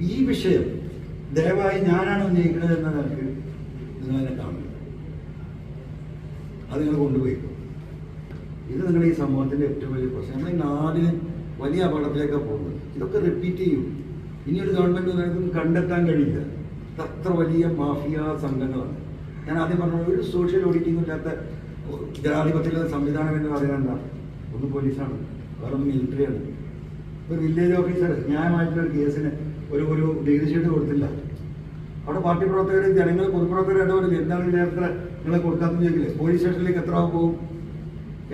ഈ വിഷയം ദയവായി ഞാനാണ് ഉന്നയിക്കുന്നത് എന്ന നിലയ്ക്ക് നിങ്ങൾ തന്നെ കാണുന്നത് അത് നിങ്ങൾ കൊണ്ടുപോയി. ഇത് നിങ്ങളുടെ ഈ സമൂഹത്തിന്റെ ഏറ്റവും വലിയ പ്രശ്നം. നമ്മുടെ നാടിന് വലിയ അപകടത്തിലേക്കാണ് പോകുന്നത്. ഇതൊക്കെ റിപ്പീറ്റ് ചെയ്യും. ഇനിയൊരു ഗവൺമെന്റ് നിലനിൽക്കും കണ്ടെത്താൻ കഴിയില്ല. അത്ര വലിയ മാഫിയ സംഘങ്ങളാണ്. ഞാൻ ആദ്യം പറഞ്ഞ ഒരു സോഷ്യൽ ഓഡിറ്റിംഗ് ഇല്ലാത്ത ജനാധിപത്യ സംവിധാനം എന്ന് പറയുന്നത് ഒന്ന് പോലീസാണ്. വേറെ മിലിറ്ററിയാണ് ഒരു വില്ലേജ് ഓഫീസർ ന്യായമായിട്ടുള്ള കേസിന് ഒരു ഒരു ഡിഗ്രി ഷീറ്റ് കൊടുത്തില്ല. അവിടെ പാർട്ടി പ്രവർത്തകർ ജനങ്ങൾ പൊതുപ്രവർത്തകർ ഇടപെടില്ല എന്താണ് നേരത്തെ നിങ്ങളെ കൊടുക്കാത്തെന്ന് ചോദിക്കില്ലേ? പോലീസ് സ്റ്റേഷനിലേക്ക് എത്ര ആൾ പോകും?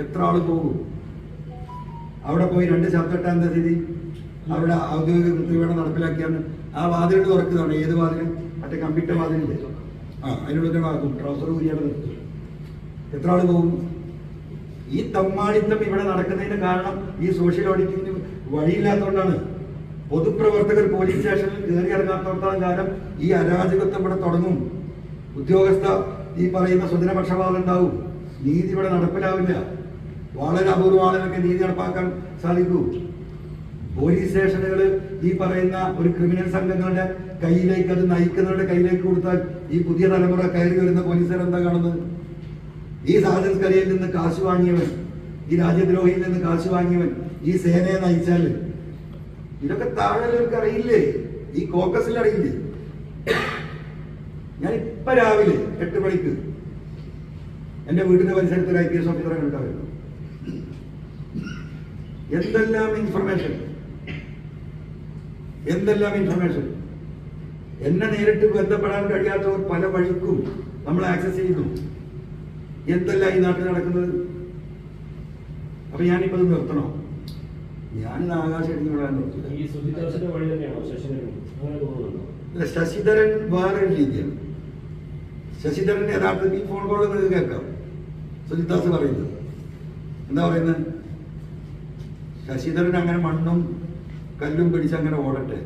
എത്ര ആൾ പോകും? അവിടെ പോയി രണ്ട് ശബ്ദട്ട എന്താ സ്ഥിതി? അവിടെ ഔദ്യോഗിക കൃത്യവേണം നടപ്പിലാക്കിയാണ് ആ വാതിലുകൾ തുറക്കുന്നതാണ്. ഏത് വാതിലും? മറ്റേ കമ്പ്യൂട്ടർ വാതിലില്ലേ? ആ അതിനുള്ളിൽ ആക്കും ട്രൗസർ ഊരിയാണ് എത്ര ആൾ പോകും? ഈ തമ്മാടിത്തം ഇവിടെ നടക്കുന്നതിന് കാരണം ഈ സോഷ്യൽ ഓഡിറ്റിങ്ങിന് വഴിയില്ലാത്തതുകൊണ്ടാണ്. പൊതുപ്രവർത്തകർ പോലീസ് സ്റ്റേഷനിൽ കയറി ഇറങ്ങാത്തടത്തോളം കാലം ഈ അരാജകത്വം ഇവിടെ തുടങ്ങും. ഉദ്യോഗസ്ഥ ഈ പറയുന്ന സ്വജനപക്ഷപാതം ഉണ്ടാവും. നീതി ഇവിടെ നടപ്പിലാവില്ല. വളരെ അപൂർവ ആളുകൾക്ക് നീതി നടപ്പാക്കാൻ സാധിക്കൂ. പോലീസ് സ്റ്റേഷനുകൾ ഈ പറയുന്ന ഒരു ക്രിമിനൽ സംഘങ്ങളുടെ കയ്യിലേക്ക് അത് നയിക്കുന്നവരുടെ കയ്യിലേക്ക് കൊടുത്താൽ ഈ പുതിയ തലമുറ കയറി വരുന്ന പോലീസുകാർ എന്താ കാണുന്നത്? ഈ സാജൻ കരയിൽ നിന്ന് കാശ് വാങ്ങിയവൻ ഈ രാജ്യദ്രോഹിയിൽ നിന്ന് കാശ് വാങ്ങിയവൻ ഈ സേനയെ നയിച്ചാൽ ഇതൊക്കെ താഴെയുള്ളവർക്ക് അറിയില്ലേ? ഈ കോക്കസിൽ അറിയില്ലേ? ഞാൻ ഇപ്പൊ രാവിലെ എട്ട് മണിക്ക് എന്റെ വീടിന്റെ പരിസരത്ത് ഒരു ഐ പി എസ് ഓഫീസറെ കണ്ടായിരുന്നു എന്തെല്ലാം ഇൻഫർമേഷൻ എന്തെല്ലാം ഇൻഫർമേഷൻ എന്നെ നേരിട്ട് ബന്ധപ്പെടാൻ കഴിയാത്തവർ പല വഴിക്കും നമ്മൾ ആക്സസ് ചെയ്യുന്നു. എന്തെല്ലാം ഈ നാട്ടിൽ നടക്കുന്നത്? അപ്പൊ ഞാനിപ്പോ ഇത് നിർത്തണോ? ഞാൻ ആകാശം വിടാൻ തന്നെയാണോ ശശിധരൻ ശശിധരൻ വേറൊരു രീതിയാണ് ശശിധരന്റെ യഥാർത്ഥത്തിൽ ഈ ഫോൺ കോൾ നിങ്ങൾക്ക് കേൾക്കാം. സുജിദാസ് പറയുന്നത്. എന്താ പറയുന്നത് ശശിധരൻ അങ്ങനെ മണ്ണും കല്ലും പിടിച്ച് അങ്ങനെ ഓടട്ടെ.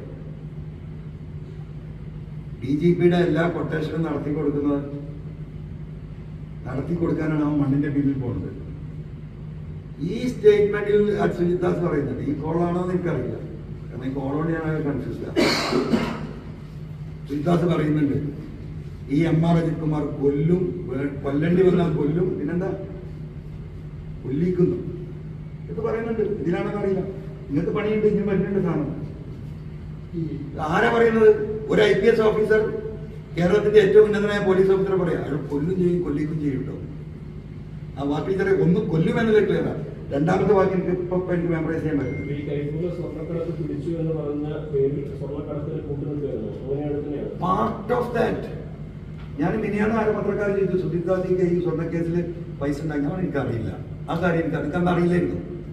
ഡി ജി പിയുടെ എല്ലാ കൊട്ടേഷനും നടത്തി കൊടുക്കുന്നത് നടത്തി കൊടുക്കാനാണ് അവൻ മണ്ണിന്റെ പിന്നിൽ പോകുന്നത്. ഈ സ്റ്റേറ്റ്മെന്റിൽ സുജിദാസ് പറയുന്നുണ്ട് ഈ കോളാണോ എന്ന് എനിക്കറിയില്ല. കാരണം ഈ കോളോട് ഞാൻ കൺഫ്യൂസ് സുജിദാസ് പറയുന്നുണ്ട്. ഈ എം ആർ അജിത് കുമാർ കൊല്ലും കൊല്ലണ്ടി വന്നാൽ കൊല്ലും പിന്നെന്താ? കൊല്ലിക്കുന്നു. ഇത് പറയുന്നുണ്ട്. ഇതിലാണെന്ന് അറിയില്ല. നിങ്ങൾക്ക് പണിയുണ്ട് ഇനി വരുന്നുണ്ട് സാധനം. ആരാ പറയുന്നത്? ഒരു ഐ പി എസ് ഓഫീസർ കേരളത്തിന്റെ ഏറ്റവും ഉന്നതനായ പോലീസ് ഓഫീസർ പറയാം. അയാൾ കൊല്ലും ചെയ്യും കൊല്ലിക്കും ചെയ്യും കേട്ടോ ആ വാക്ക് ടീച്ചറെ ഒന്ന് കൊല്ലുമെന്നത് ക്ലിയറാണ് രണ്ടാമത്തെ വാക്ക് എനിക്ക് ഇപ്പൊ എനിക്ക് മെമ്മറൈസ് ചെയ്യാൻ പാർട്ട് ഓഫ് ദാറ്റ് ഞാൻ മിനിയാണ് ആരും പത്രക്കാർ ചോദിച്ചു സുധീർ ഗാന്ധിക്ക് ഈ സ്വർണക്കേസിൽ പൈസ ഉണ്ടാക്കി എനിക്കറിയില്ല. ആ കാര്യം എനിക്ക് എനിക്കന്ന് അറിയില്ലായിരുന്നു.